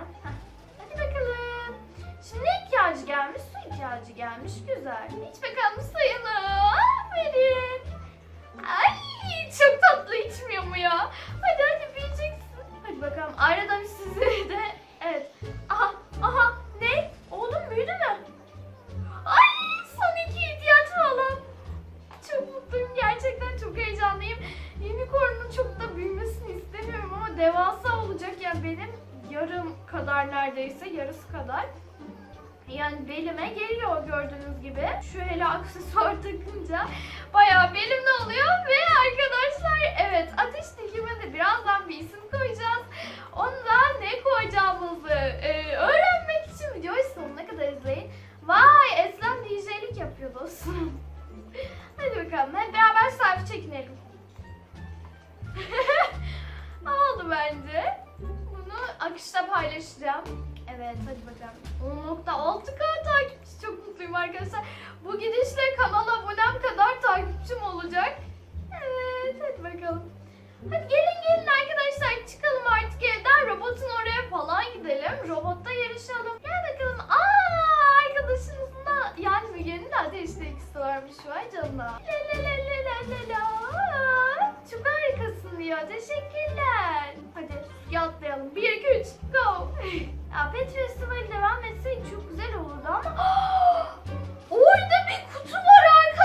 Hemen. heh. Hadi bakalım. Şimdi ihtiyacı gelmiş? Su ihtiyacı gelmiş. Güzel. İç bakalım suyunu. Aferin. Ay çok tatlı içmiyor mu ya? Hadi hadi büyüyeceksin. Hadi bakalım. Arada bir sizi de. Evet. Aha aha ne? Oğlum büyüdü mü? Ay son iki ihtiyacım olan. Çok mutluyum gerçekten çok heyecanlıyım. Unicorn'un çok da büyümesini istemiyorum ama devasa olacak yani benim yarım kadar neredeyse yarısı kadar. Yani belime geliyor gördüğünüz gibi. Şu hele aksesuar takınca bayağı belimde oluyor ve arkadaşlar evet ateş tekime de birazdan bir isim koyacağız. Onu da ne koyacağımızı e, öğrenmek için videoyu sonuna kadar izleyin. Vay Eslem DJ'lik yapıyor dostum. Hadi bakalım hep beraber selfie çekinelim. Oldu bence. Akışta paylaşacağım. Evet hadi bakalım. 10.6k takipçi çok mutluyum arkadaşlar. Bu gidişle kanala abonem kadar takipçim olacak. Evet hadi bakalım. Hadi gelin gelin arkadaşlar çıkalım artık evden robotun oraya falan gidelim. Robotta yarışalım. Gel bakalım. Aa arkadaşınızın da yani Müge'nin de ateşte ikisi varmış vay canına. La. Çok harikasın diyor. Teşekkürler. Hadi suya atlayalım. 1 2 3 go. ya Pet Festival devam etseydi çok güzel olurdu ama Orada bir kutu var arkadaşlar.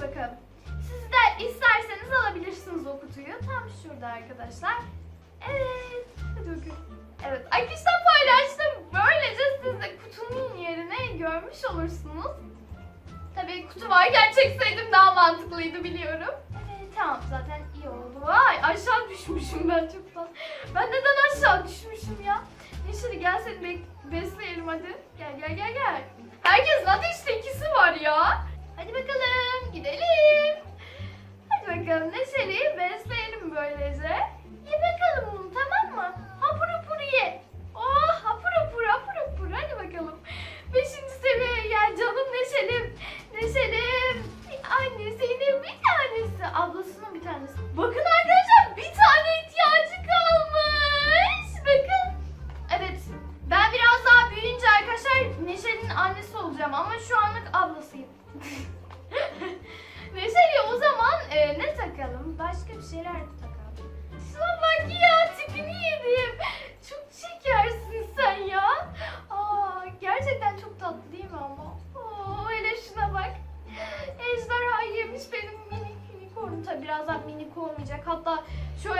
Bakalım. Siz de isterseniz alabilirsiniz o kutuyu. Tam şurada arkadaşlar. Evet. Hadi bakalım. Evet. Akışta paylaştım. Böylece siz de kutunun yerini görmüş olursunuz. Tabii kutu varken çekseydim daha mantıklıydı biliyorum. Evet tamam zaten iyi oldu. Vay aşağı düşmüşüm ben çok fazla. Ben neden aşağı düşmüşüm ya? Neşeli gel seni bek- besleyelim hadi. Gel gel gel gel. Herkesin ateşte ikisi var ya. Hadi bakalım gidelim. Hadi bakalım Neşeli'yi besleyelim böylece. Ye bakalım bunu tamam mı? Hapur hapur ye.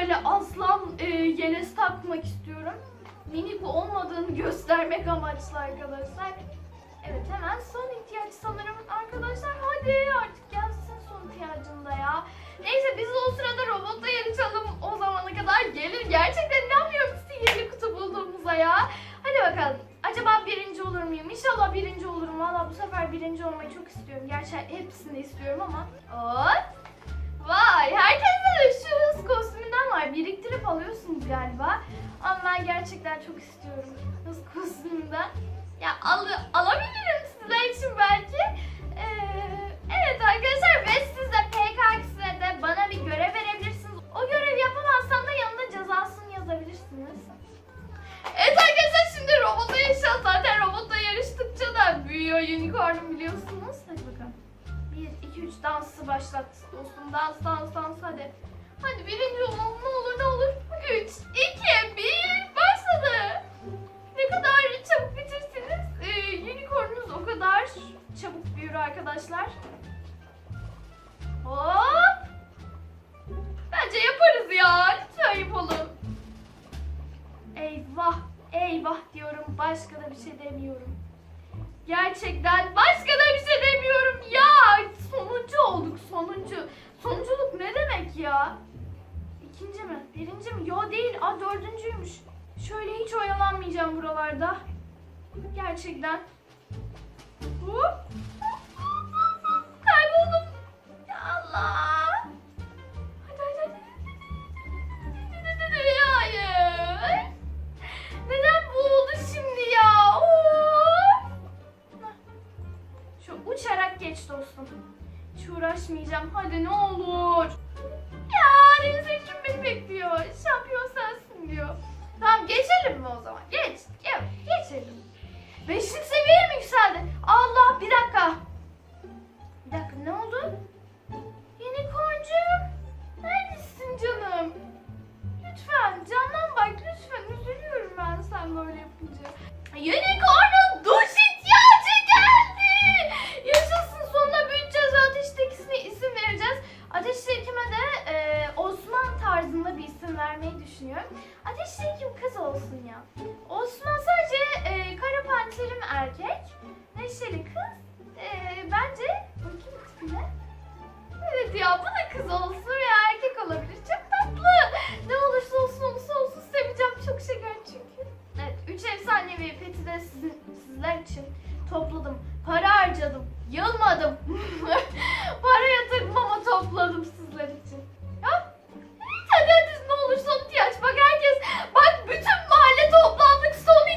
Şöyle aslan e, yelesi takmak istiyorum. Minik olmadığını göstermek amaçlı arkadaşlar. Evet hemen son ihtiyaç sanırım arkadaşlar. Hadi artık gelsin son ihtiyacında ya. Neyse biz o sırada robotla yarışalım o zamana kadar gelir. Gerçekten inanmıyorum sihirli kutu bulduğumuza ya. Hadi bakalım. Acaba birinci olur muyum? İnşallah birinci olurum. Valla bu sefer birinci olmayı çok istiyorum. Gerçi hepsini istiyorum ama. Hop. Vay herkeste de şu hız kostümünden var. Biriktirip alıyorsunuz galiba. Ama ben gerçekten çok istiyorum hız kostümünden. Ya al alabilirim Başka da bir şey demiyorum. Gerçekten başka da bir şey demiyorum ya. Sonuncu olduk, sonuncu. Sonunculuk ne demek ya? İkinci mi? Birinci mi? Yo değil. Aa dördüncüymüş. Şöyle hiç oyalanmayacağım buralarda. Gerçekten. Uğraşmayacağım. Hadi ne olur. Hekim'e de e, Osman tarzında bir isim vermeyi düşünüyorum. Ateşli Hekim kız olsun ya. Osman sadece e, kara panterim erkek. Neşeli kız. E, bence bakayım tipine. Evet ya bu da kız olsun veya erkek olabilir. Çok tatlı. Ne olursa olsun olursa olsun seveceğim. Çok şeker çünkü. Evet 3 efsanevi peti de sizin, sizler için topladım. Para harcadım. Yılmadım. Para yatırdım ama topladım için. Ya hadi hadi ne olur son ihtiyaç. Bak herkes bak bütün mahalle toplandık. Son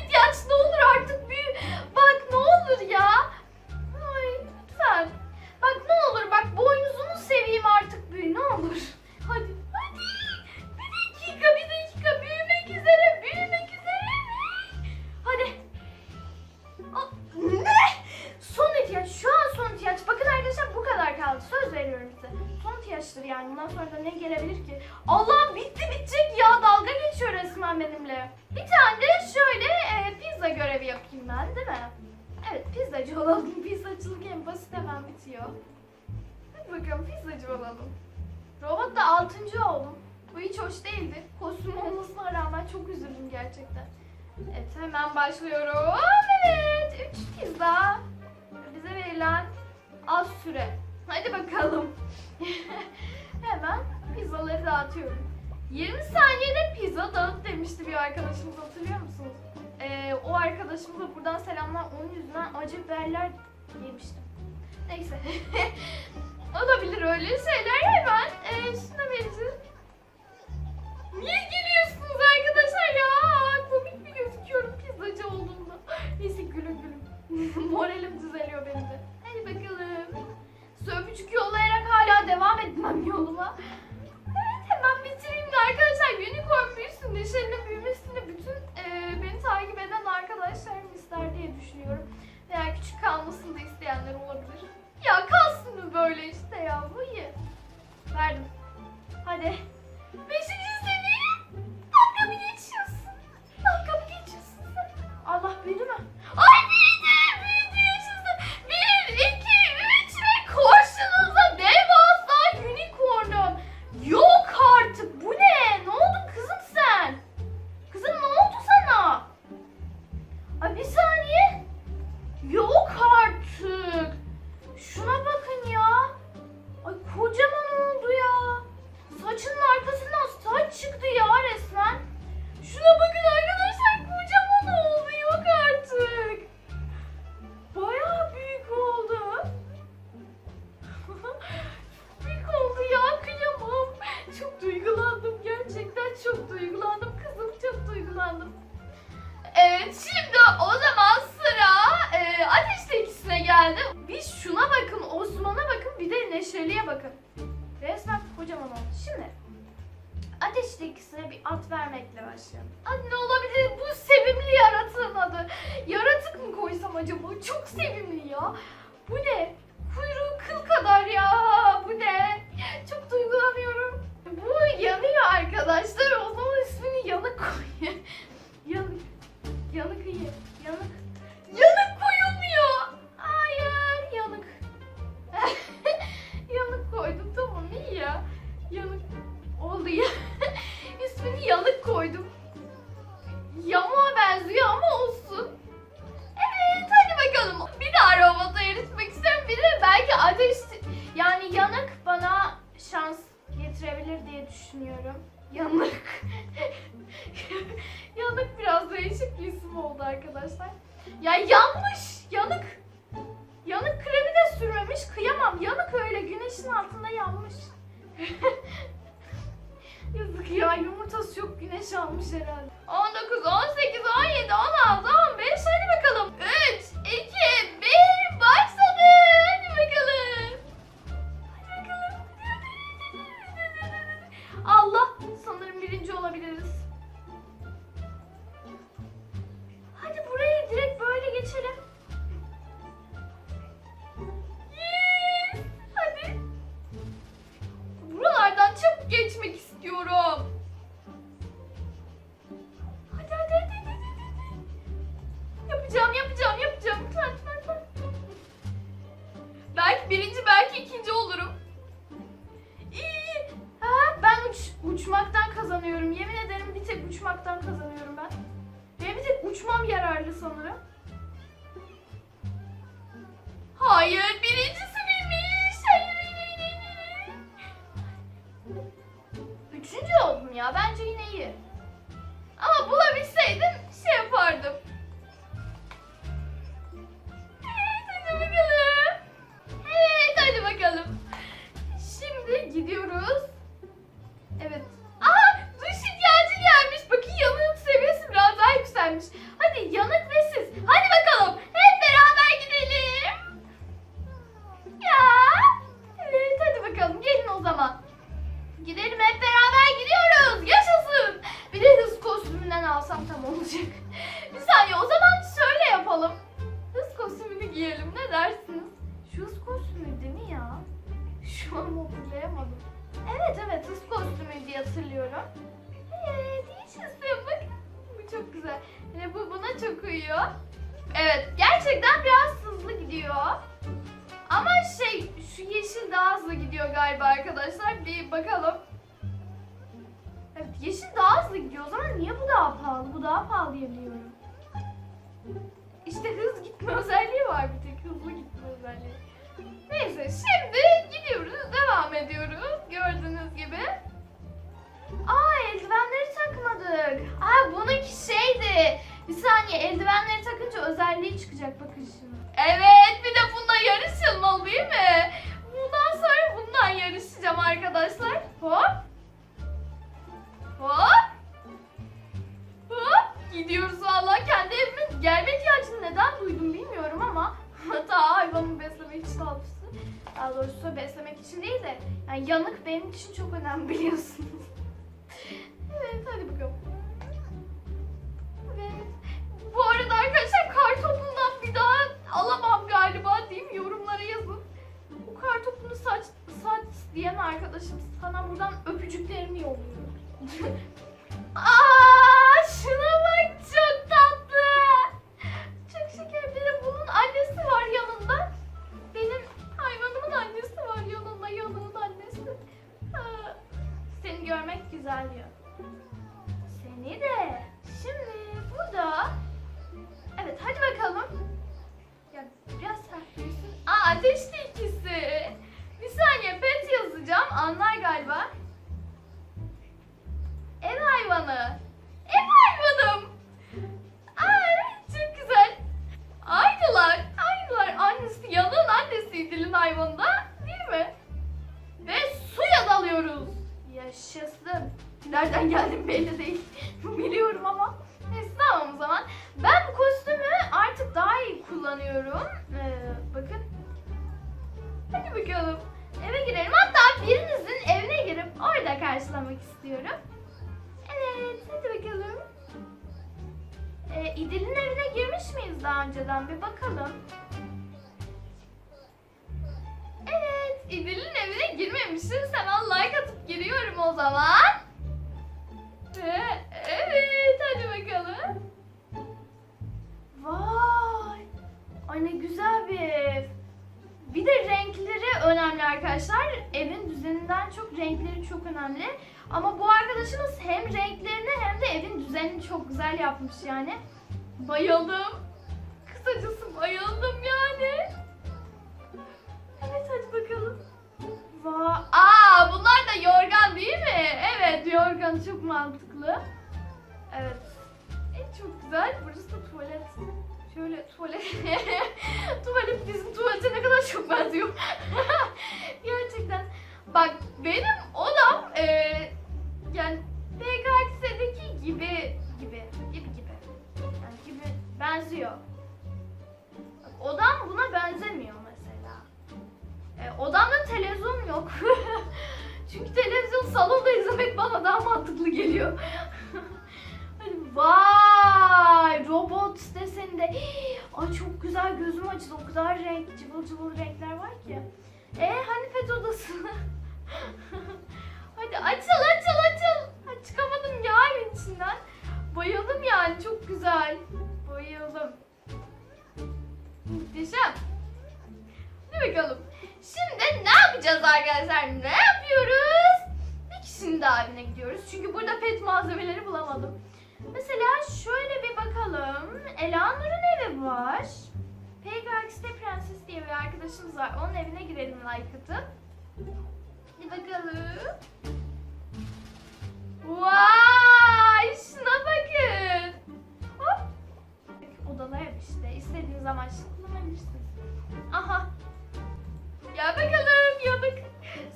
6. oldum. Bu hiç hoş değildi. Kostüm olmasına rağmen çok üzüldüm gerçekten. Evet hemen başlıyorum. Evet 3 pizza. Bize verilen az süre. Hadi bakalım. hemen pizzaları dağıtıyorum. 20 saniyede pizza dağıt demişti bir arkadaşımız hatırlıyor musunuz? Ee, o arkadaşımıza buradan selamlar. Onun yüzünden acı biberler yemiştim. Neyse. Olabilir öyle şeyler hemen. Ee, şuna vereceğiz. Niye gülüyorsunuz arkadaşlar ya? Komik mi gözüküyorum pizzacı olduğumda? Neyse gülün gülün. Moralim düzeliyor benim de. Hadi bakalım. Öpücük yollayarak hala devam etmem yoluma. Evet hemen bitireyim de arkadaşlar unicorn büyüsün, neşeyle büyümesini bütün e, beni takip eden arkadaşlarım ister diye düşünüyorum. Veya küçük kalmasını da isteyenler olabilir. Ya kalsın böyle işte ya bu iyi. Verdim. Hadi. Beşinci seviye. Dalga mı geçiyorsun? Dalga mı geçiyorsun? Allah büyüdü mü? güzelliğe bakın. Resmen kocaman oldu. Şimdi ateştekisine bir ad vermekle başlayalım. Ad ne olabilir? Bu sevimli yaratığın adı. Yaratık mı koysam acaba? Çok sevimli ya. Bu ne? Kuyruğu kıl kadar ya. Bu ne? Çok duygulanıyorum. Bu yanıyor arkadaşlar. O zaman ismini yanık koyun. yanık. Yanık iyi. Yanık. kapıyı. Üstünü yanık koydum. Yamuğa benziyor ama olsun. Evet hadi bakalım. Bir daha robota erişmek istiyorum. Bir de belki ateş... Yani yanık bana şans getirebilir diye düşünüyorum. Yanık. yanık biraz değişik bir isim oldu arkadaşlar. Ya yanmış. Yanık. Yanık kremi de sürmemiş. Kıyamam. Yanık öyle güneşin altında yanmış. Yazık ya yumurtası yok güneş almış herhalde. 19, 18, 17, 16, 15 hadi bakalım. 3, 2, 1 uçmaktan kazanıyorum ben. Benim bir tek uçmam yararlı sanırım. Hayır birincisi miymiş? Hayır hayır hayır. Üçüncü oldum ya. Bence yine iyi. Ama bulabilseydim şey yapardım. Pahalı? Bu daha pahalı diye biliyorum. İşte hız gitme özelliği var bir tek. Hızlı gitme özelliği. Neyse şimdi gidiyoruz. Devam ediyoruz. Gördüğünüz gibi. Aa eldivenleri takmadık. Aa bununki şeydi. Bir saniye eldivenleri takınca özelliği çıkacak bakın şimdi. Evet bir de bununla yarışılmalı değil mi? Bundan sonra bundan yarışacağım arkadaşlar. Hop. Hop. Gidiyoruz valla. Kendi evime gelme ihtiyacını neden duydum bilmiyorum ama hatta hayvanımı beslemek için almıştı. Daha doğrusu beslemek için değil de yani yanık benim için çok önemli biliyorsunuz. evet hadi bakalım. Evet. Bu arada arkadaşlar kar topundan bir daha alamam galiba mi? Yorumlara yazın. Bu kar topunu saç, saç diyen arkadaşım sana buradan öpücüklerimi yolluyorum. Aa, şuna bak çok tatlı. Çok şeker. Bir de bunun annesi var yanında. Benim hayvanımın annesi var yanında. Yanımın annesi. Seni görmek güzel diyor. Bakalım. Eve girelim. Hatta birinizin evine girip orada karşılamak istiyorum. Evet, hadi bakalım. Ee, İdil'in evine girmiş miyiz daha önceden? Bir bakalım. Evet, İdil'in evine girmemişiz. Hemen like atıp giriyorum o zaman. Ve evet, hadi bakalım. Vay! Ay ne güzel bir ev. Bir de renkleri önemli arkadaşlar. Evin düzeninden çok renkleri çok önemli. Ama bu arkadaşımız hem renklerini hem de evin düzenini çok güzel yapmış yani. Bayıldım. Kısacası bayıldım yani. Evet hadi bakalım. Va Aa bunlar da yorgan değil mi? Evet. çok mantıklı. Evet. E, çok güzel. Burası da tuvalet. Şöyle tuvalet. tuvalet bizim tuvalete ne kadar çok benziyor. Gerçekten. Bak benim odam e, yani PKX'deki gibi gibi gibi gibi. Yani gibi benziyor. Bak, odam buna benzemiyor mesela. E, odamda televizyon yok. Çünkü televizyon salonda izlemek bana daha mantıklı geliyor. Hani Vay robot desende. Ay çok güzel gözüm açıldı. O kadar renk cıvıl cıvıl renkler var ki. E hani pet odası? Hadi açıl açıl açıl. Ha, çıkamadım ya evin içinden. Bayıldım yani çok güzel. Bayıldım. Muhteşem. Hadi bakalım. Şimdi ne yapacağız arkadaşlar? Ne yapıyoruz? Bir kişinin daha evine gidiyoruz. Çünkü burada pet malzemeleri bulamadım. Mesela bakalım. Elanur'un evi var. PKX'te Prenses diye bir arkadaşımız var. Onun evine girelim like atıp. Hadi bakalım. Vay! Şuna bakın. Hop. Odalar işte. İstediğiniz amaçla kullanabilirsiniz. Aha. Gel bakalım yanık.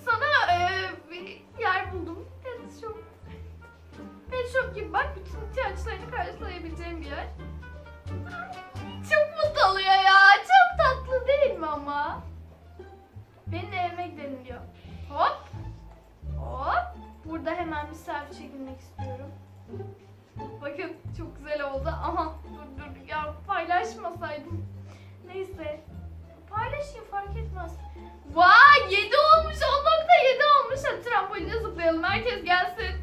Sana e, bir yer buldum. Pet shop. Pet shop gibi bak bütün ihtiyaçlarını karşılayabileceğim bir yer. Çok mutlu oluyor ya. Çok tatlı değil mi ama? Benim de evime gidelim diyor. Hop. Hop. Burada hemen bir selfie çekilmek istiyorum. Bakın çok güzel oldu. Aha dur dur ya paylaşmasaydım. Neyse. Paylaşayım fark etmez. Vay 7 olmuş 10.7 olmuş. Hadi tramboline zıplayalım herkes gelsin.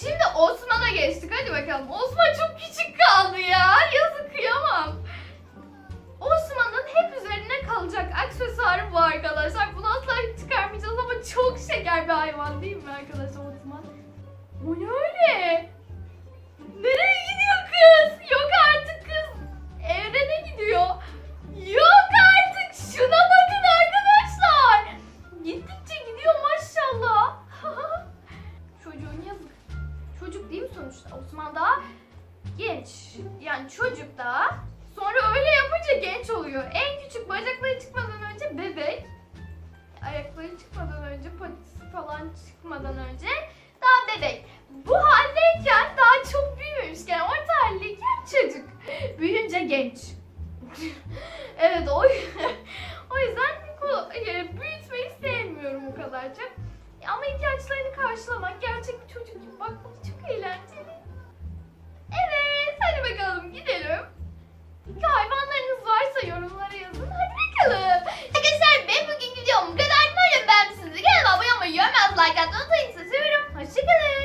Şimdi Osman'a geçtik. Hadi bakalım. Osman çok küçük kaldı ya. Yazık kıyamam. Osman'ın hep üzerine kalacak aksesuarı bu arkadaşlar. Bunu asla çıkarmayacağız ama çok şeker bir hayvan değil mi arkadaşlar Osman? O ne öyle? Nereye gidiyor kız? Yani çocuk daha. Sonra öyle yapınca genç oluyor. En küçük bacakları çıkmadan önce bebek. Ayakları çıkmadan önce patisi falan çıkmadan önce daha bebek. Bu haldeyken daha çok büyümemişken orta haldeyken çocuk. Büyüyünce genç. evet o, o yüzden e, büyütmeyi sevmiyorum o kadarca. Ama ihtiyaçlarını karşılamak gerçek bir çocuk gibi bakmak çok eğlenceli. Hadi bakalım gidelim. Hayvanlarınız varsa yorumlara yazın. Hadi bakalım. Arkadaşlar benim bugünkü videom bu kadar. Umarım beğenmişsinizdir. Kanalıma abone olmayı, yorum yazmayı, like atmayı unutmayın. Sizi seviyorum. Hoşçakalın.